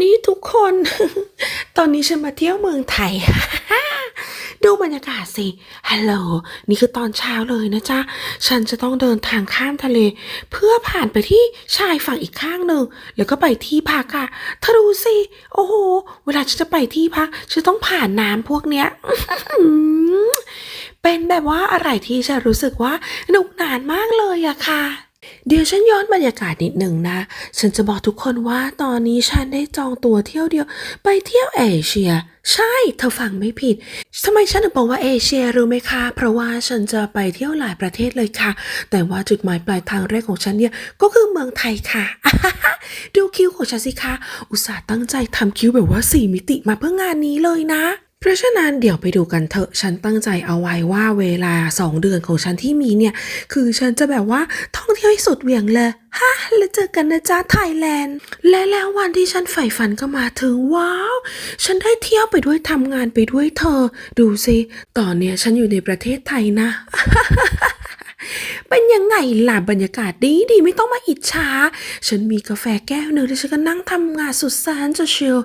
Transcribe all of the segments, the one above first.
นี่ทุกคน ตอนนี้ฉันมาเที่ยวเมืองไทย ดูบรรยากาศสิ ฮัลโหล นี่คือตอนเช้าเลยนะจ๊ะ ฉันจะต้องเดินทางข้ามทะเล เพื่อผ่านไปที่ชายฝั่งอีกข้างหนึ่ง แล้วก็ไปที่พักอะเธอดูสิ โอ้โห เวลาฉันจะไปที่พัก ฉันต้องผ่านน้ำพวกเนี้ยเป็นแบบว่าอะไรที่ฉันรู้สึกว่าหนุกหนานมากเลยอะค่ะ เดี๋ยวฉันย้อนบรรยากาศนิดหนึ่งนะ ฉันจะบอกทุกคนว่าตอนนี้ฉันได้จองตั๋วเที่ยวเดียว ไปเที่ยวเอเชีย ใช่ เธอฟังไม่ผิดทำไมฉันถึงบอกว่าเอเชียรู้ไหมคะ เพราะว่าฉันจะไปเที่ยวหลายประเทศเลยค่ะ แต่ว่าจุดหมายปลายทางแรกของฉันเนี่ยก็คือเมืองไทยค่ะ ดูคิวของฉันสิคะ อุตส่าห์ตั้งใจทำคิวแบบว่าสี่มิติมาเพื่องานนี้เลยนะ เพราะฉะนั้นเดี๋ยวไปดูกันเถอะฉันตั้งใจเอาไว้ว่าเวลา 2 เดือนของฉันที่มีเนี่ย คือฉันจะแบบว่าท่องเที่ยวให้สุดเหวี่ยงเลยฮะแล้วเจอกันนะจ๊ะไทยแลนด์ และแล้ววันที่ฉันใฝ่ฝันก็มาถึงว้าว ฉันได้เที่ยวไปด้วยทำงานไปด้วยเธอ ดูสิ ตอนเนี้ยฉันอยู่ในประเทศไทยนะ เป็นยังไงล่ะบรรยากาศดีดีไม่ต้องมาอิจฉา ฉันมีกาแฟแก้วหนึ่งแล้วฉันก็นั่งทำงานสุดแสนจะชิล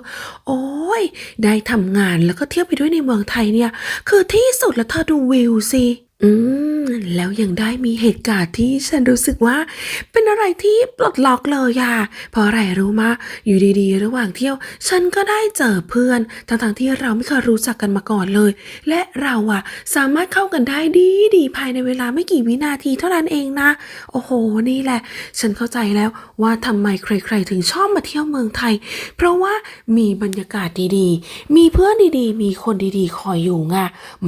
โอ้ย ได้ทำงานแล้วก็เที่ยวไปด้วยในเมืองไทยเนี่ย คือที่สุดแล้วเธอดูวิวสิ อืม แล้วยังได้มีเหตุการณ์ที่ฉันรู้สึกว่า เป็นอะไรที่ปลดล็อกเลยอะเพราะอะไรรู้มะ อยู่ดีๆ ระหว่างเที่ยว ฉันก็ได้เจอเพื่อนทั้งๆที่เราไม่เคยรู้จักกันมาก่อนเลย และเราอะสามารถเข้ากันได้ดีดีๆภายในเวลาไม่กี่วินาทีเท่านั้นเองนะ โอ้โห นี่แหละ ฉันเข้าใจแล้วว่าทำไมใคร ๆ ถึงชอบมาเที่ยวเมืองไทย เพราะว่ามีบรรยากาศดีๆ มีเพื่อนดีๆ มีคนดีๆ คอยอยู่ไง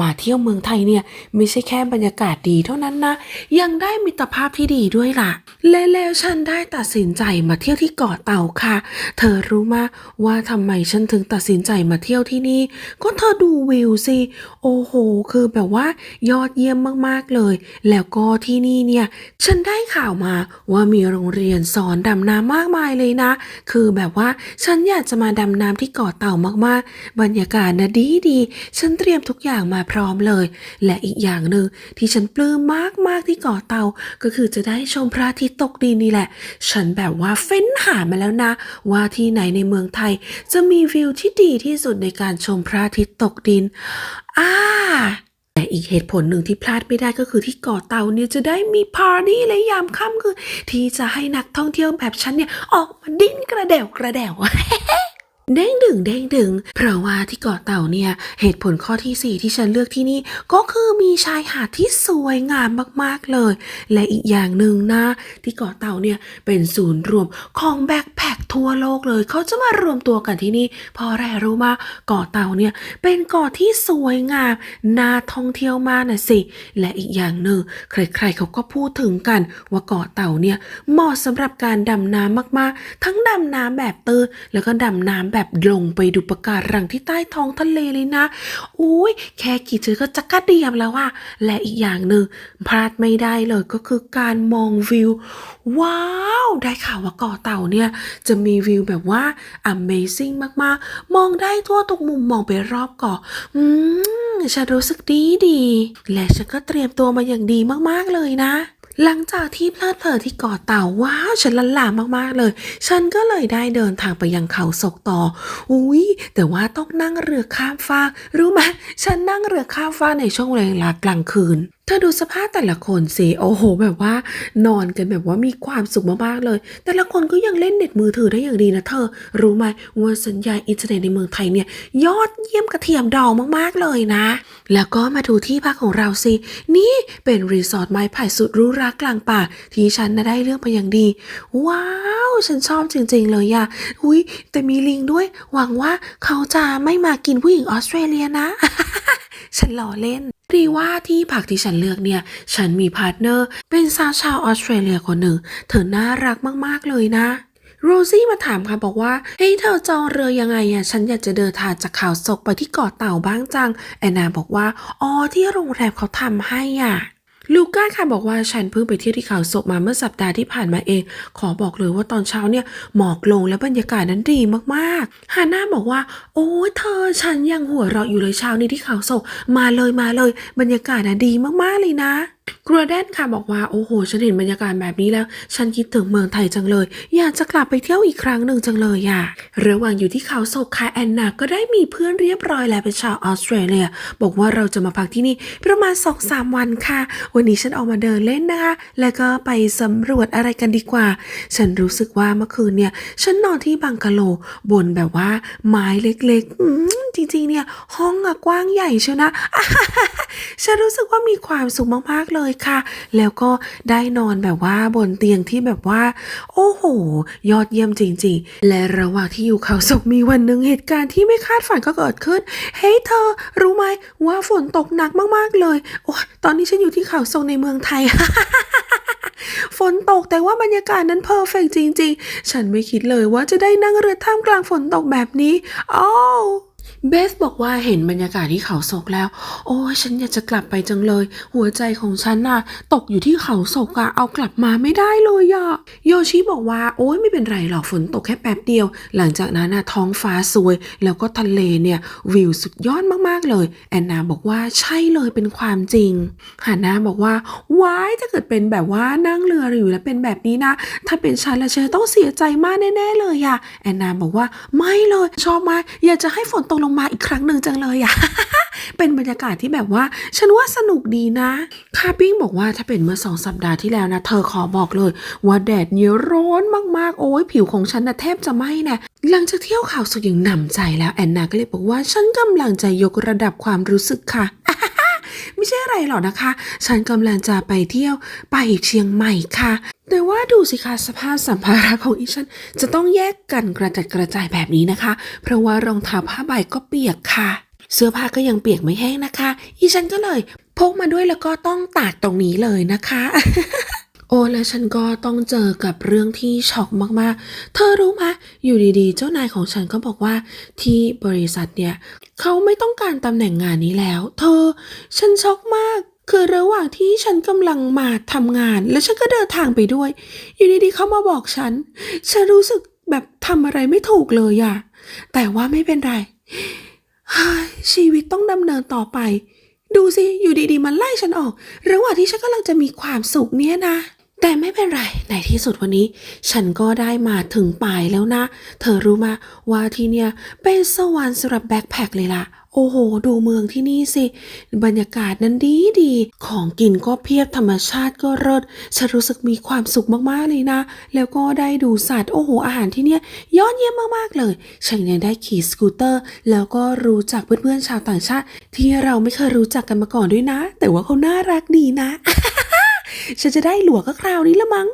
มาเที่ยวเมืองไทยเนี่ยไม่ใช่แค่บรรยากาศดีเท่านั้นนะ ยังได้มิตรภาพที่ดีด้วยล่ะ และแล้วฉันได้ตัดสินใจมาเที่ยวที่เกาะเต่าค่ะ เธอรู้มาว่าทำไมฉันถึงตัดสินใจมาเที่ยวที่นี่ ก็เธอดูวิวสิ โอ้โห คือแบบว่ายอดเยี่ยมมากๆเลย แล้วก็ที่นี่เนี่ย ฉันได้ข่าวมาว่ามีโรงเรียนสอนดำน้ำมากมายเลยนะ คือแบบว่าฉันอยากจะมาดำน้ำที่เกาะเต่ามากๆ บรรยากาศนะดีดี ฉันเตรียมทุกอย่างมาพร้อมเลย และอีกอย่างหนึ่งที่ฉันปลื้มมากๆที่เกาะเต่าก็คือจะได้ชมพระอาทิตย์ตกดินนี่แหละ ฉันแบบว่าเฟ้นหามาแล้วนะ ว่าที่ไหนในเมืองไทย จะมีวิวที่ดีที่สุดในการชมพระอาทิตย์ตกดินอ่าแต่อีกเหตุผลหนึ่งที่พลาดไม่ได้ก็คือที่เกาะเต่าเนี่ยจะได้มีปาร์ตี้และยามค่ำคือ ที่จะให้นักท่องเที่ยวแบบฉันเนี่ย ออกมาดิ้นกระเดวกระเดว เด้งดึงเด้งดึง เพราะว่าที่เกาะเต่าเนี่ย เหตุผลข้อที่ 4 ที่ฉันเลือกที่นี่ ก็คือมีชายหาดที่สวยงามมากๆเลย และอีกอย่างหนึ่งนะที่เกาะเต่าเนี่ยเป็นศูนย์รวมของแบ็คแพคทั่วโลกเลย เขาจะมารวมตัวกันที่นี่เพราะอะไรรู้มาเกาะเต่าเนี่ยเป็นเกาะที่สวยงามน่าท่องเที่ยวมากนะสิ และอีกอย่างหนึ่งใครๆเขาก็พูดถึงกัน ว่าเกาะเต่าเนี่ยเหมาะสำหรับการดำน้ำมากๆ ทั้งดำน้ำแบบตื้นแล้วก็ดำน้ำแบบลงไปดูปะการังที่ใต้ท้องทะเลเลยนะ อุ้ยแค่กี่เจอก็จักกระเดียมแล้วว่าและอีกอย่างหนึ่งพลาดไม่ได้เลยก็คือการมองวิว ว้าว ได้ข่าวว่าเกาะเต่าเนี่ย จะมีวิวแบบว่า Amazing มากๆ มองได้ทั่วทุกมุมมองไปรอบเกาะ อืมฉันรู้สึกดีดี และฉันก็เตรียมตัวมาอย่างดีมากๆเลยนะ หลังจากที่เพลิดเพลินที่เกาะเต่าว้าวฉันลันลามากๆเลย ฉันก็เลยได้เดินทางไปยังเขาศกต่อ อุ้ยแต่ว่าต้องนั่งเรือข้ามฟากรู้ไหมฉันนั่งเรือข้ามฟากในช่วงเวลากลางคืน เธอดูสภาพแต่ละคนสิโอ้โห แบบว่านอนกันแบบว่ามีความสุขมากๆเลย แต่ละคนก็ยังเล่นเน็ตมือถือได้อย่างดีนะเธอ รู้ไหมว่าสัญญาอินเทอร์เน็ตในเมืองไทยเนี่ย ยอดเยี่ยมกระเทียมดองมากๆเลยนะ แล้วก็มาดูที่พักของเราสิ นี่เป็นรีสอร์ทไม้ไผ่สุดรูหรากกลางป่า ที่ฉันน่ะได้เลือกมาอย่างดี ว้าว ฉันชอบจริง ๆ เลยอะอุ้ยแต่มีลิงด้วย หวังว่าเขาจะไม่มากินผู้หญิงออสเตรเลียนะ ฉันล้อเล่น รีว่าที่ผักที่ฉันเลือกเนี่ย ฉันมีพาร์ทเนอร์ เป็นสาวชาวออสเตรเลียคนหนึ่ง เธอน่ารักมากๆเลยนะโรซี่มาถามค่ะบอกว่าเฮ้ยเธอจองเรือยังไงอะฉันอยากจะเดินทางจากเขาศกไปที่เกาะเต่าบ้างจัง แอนนาบอกว่า อ๋อที่โรงแรมเขาทำให้อะ ลูก้าค่ะบอกว่าฉันเพิ่งไปเที่ยวที่เขาศกมาเมื่อสัปดาห์ที่ผ่านมาเอง ขอบอกเลยว่าตอนเช้าเนี่ยหมอกลงและบรรยากาศนั้นดีมากๆฮาน่าบอกว่า โอ้เธอฉันยังหัวเราะอยู่เลยเช้านี้ที่เขาศกมาเลยมาเลย บรรยากาศน่ะดีมากๆเลยนะ กรัวแดนค่ะบอกว่า โอ้โห ฉันเห็นบรรยากาศแบบนี้แล้ว ฉันคิดถึงเมืองไทยจังเลย อยากจะกลับไปเที่ยวอีกครั้งหนึ่งจังเลยอะระหว่างอยู่ที่เขาโศกค่ะแอนนาก็ได้มีเพื่อนเรียบร้อยแล้วเป็นชาวออสเตรเลีย บอกว่าเราจะมาพักที่นี่ประมาณ2อสามวันค่ะ วันนี้ฉันออกมาเดินเล่นนะคะ แล้วก็ไปสำรวจอะไรกันดีกว่า ฉันรู้สึกว่าเมื่อคืนเนี่ย ฉันนอนที่บังกะโลบนแบบว่าไม้เล็กๆอืมจริงๆเนี่ย ห้องอะกว้างใหญ่เชียวนะ ฉันรู้สึกว่ามีความสุขมากๆเลยค่ะ แล้วก็ได้นอนแบบว่าบนเตียงที่แบบว่า โอ้โห ยอดเยี่ยมจริง ๆ และระหว่างที่อยู่เขาศกมีวันหนึ่งเหตุการณ์ที่ไม่คาดฝันก็เกิดขึ้น เฮ้ยเธอ รู้ไหมว่าฝนตกหนักมากๆเลย โอ้ตอนนี้ฉันอยู่ที่เขาศกในเมืองไทยฝนตกแต่ว่าบรรยากาศนั้นเพอร์เฟกจริง ๆ ฉันไม่คิดเลยว่าจะได้นั่งเรือท่ามกลางฝนตกแบบนี้อ้าว เบสบอกว่าเห็นบรรยากาศที่เขาศกแล้ว โอ้ยฉันอยากจะกลับไปจังเลย หัวใจของฉันน่ะ ตกอยู่ที่เขาศกอะเอากลับมาไม่ได้เลยอะโยชิบอกว่า โอ้ยไม่เป็นไรหรอกฝนตกแค่แป๊บเดียว หลังจากนั้นน่ะท้องฟ้าสวย แล้วก็ทะเลเนี่ยวิวสุดยอดมากๆเลย แอนนาบอกว่าใช่เลยเป็นความจริงฮานาบอกว่าว้ายถ้าเกิดเป็นแบบว่านั่งเรืออยู่แล้วเป็นแบบนี้นะ ถ้าเป็นฉันและฉันต้องเสียใจมากแน่ๆเลยอะแอนนาบอกว่าไม่เลยชอบมากอยากจะให้ฝนตกลงมาอีกครั้งหนึ่งจังเลยอะเป็นบรรยากาศที่แบบว่า ฉันว่าสนุกดีนะคาปิ้งบอกว่าถ้าเป็นเมื่อสองสัปดาห์ที่แล้วนะ เธอขอบอกเลย ว่าแดดเนี่ยร้อนมากๆ โอ้ยผิวของฉันนะแทบจะไหม้น่หลังจากเที่ยวข่าวสุดอย่างหนำใจแล้วแอนนาก็เลยบอกว่าฉันกำลังจะยกระดับความรู้สึกค่ะ ไม่ใช่อะไรหรอกนะคะ ฉันกำลังจะไปเที่ยวไปเชียงใหม่ค่ะ แต่ว่าดูสิคะสภาพสัมภาระของอีฉัน จะต้องแยกกันกระจัดกระจายแบบนี้นะคะ เพราะว่ารองเท้าผ้าใบก็เปียกค่ะ เสื้อผ้าก็ยังเปียกไม่แห้งนะคะ อีฉันก็เลยพกมาด้วยแล้วก็ต้องตากตรงนี้เลยนะคะ โอ้และฉันก็ต้องเจอกับเรื่องที่ช็อกมากๆ เธอรู้ไหมอยู่ดีๆ เจ้านายของฉันก็บอกว่าที่บริษัทเนี่ยเขาไม่ต้องการตำแหน่งงานนี้แล้ว เธอ ฉันช็อกมาก คือระหว่างที่ฉันกำลังมาทำงาน แล้วฉันก็เดินทางไปด้วย อยู่ดีๆเขามาบอกฉัน ฉันรู้สึกแบบทำอะไรไม่ถูกเลยอะแต่ว่าไม่เป็นไรชีวิตต้องดำเนินต่อไป ดูสิ อยู่ดีๆ มันไล่ฉันออก ระหว่างที่ฉันกำลังจะมีความสุขเนี่ยนะ แต่ไม่เป็นไร ในที่สุดวันนี้ ฉันก็ได้มาถึงปลายแล้วนะ เธอรู้มาว่าที่เนี่ยเป็นสวรรค์สำหรับแบ็คแพคเลยล่ะ โอ้โห ดูเมืองที่นี่สิ บรรยากาศนั้นดีดี ของกินก็เพียบธรรมชาติก็เลิศฉันรู้สึกมีความสุขมากๆเลยนะ แล้วก็ได้ดูสัตว์ โอ้โห อาหารที่เนี่ยยอดเยี่ยมมากๆเลย ฉันยังได้ขี่สกูตเตอร์ แล้วก็รู้จักเพื่อนๆชาวต่างชาติ ที่เราไม่เคยรู้จักกันมาก่อนด้วยนะ แต่ว่าเขาน่ารักดีนะ ฉันจะได้หลัวก็คราวนี้ละมั้ง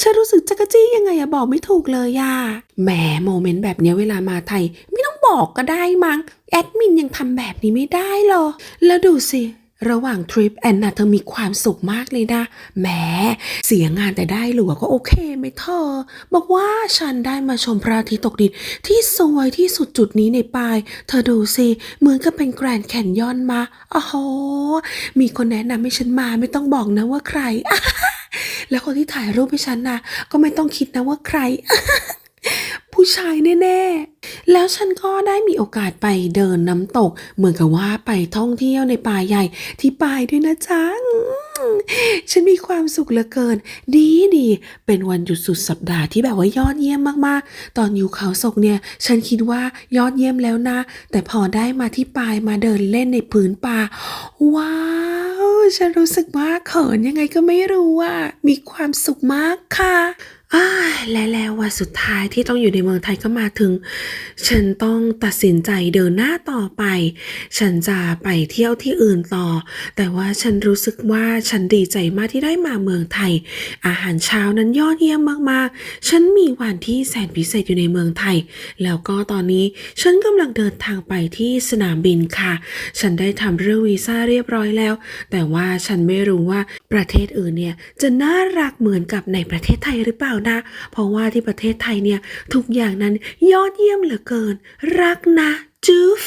ฉันรู้สึกจักจี้ยังไงอะบอกไม่ถูกเลยอะแหมโมเมนต์แบบนี้เวลามาไทย ไม่ต้องบอกก็ได้มั้งแอดมินยังทำแบบนี้ไม่ได้หรอ แล้วดูสิ ระหว่างทริปแอนนาเธอมีความสุขมากเลยนะแหมเสียงานแต่ได้หลัวก็โอเคไหมเธอ บอกว่าฉันได้มาชมพระอาทิตย์ตกดินที่สวยที่สุดจุดนี้ในปาย เธอดูสิเหมือนกับเป็นแกรนด์แคนยอนมาอ้โหมีคนแนะนำให้ฉันมาไม่ต้องบอกนะว่าใคร แล้วคนที่ถ่ายรูปให้ฉันนะก็ไม่ต้องคิดนะว่าใคร ผู้ชายแน่ ๆ แล้วฉันก็ได้มีโอกาสไปเดินน้ำตก เหมือนกับว่าไปท่องเที่ยวในป่าใหญ่ที่ปายด้วยนะจ๊ะฉันมีความสุขเหลือเกิน ดีดี เป็นวันหยุดสุดสัปดาห์ที่แบบว่ายอดเยี่ยมมากๆ ตอนอยู่เขาศกเนี่ย ฉันคิดว่ายอดเยี่ยมแล้วนะ แต่พอได้มาที่ปายมาเดินเล่นในพื้นป่า ว้าว ฉันรู้สึกว่าเขินยังไงก็ไม่รู้อะมีความสุขมากค่ะ และแล้ววันสุดท้ายที่ต้องอยู่ในเมืองไทยก็มาถึง ฉันต้องตัดสินใจเดินหน้าต่อไป ฉันจะไปเที่ยวที่อื่นต่อ แต่ว่าฉันรู้สึกว่าฉันดีใจมากที่ได้มาเมืองไทย อาหารเช้านั้นยอดเยี่ยมมากๆ ฉันมีวันที่แสนพิเศษอยู่ในเมืองไทย แล้วก็ตอนนี้ฉันกำลังเดินทางไปที่สนามบินค่ะ ฉันได้ทำเรื่องวีซ่าเรียบร้อยแล้ว แต่ว่าฉันไม่รู้ว่าประเทศอื่นเนี่ยจะน่ารักเหมือนกับในประเทศไทยหรือเปล่านะ เพราะว่าที่ประเทศไทยเนี่ย ทุกอย่างนั้นยอดเยี่ยมเหลือเกิน รักนะจุ๊ฟ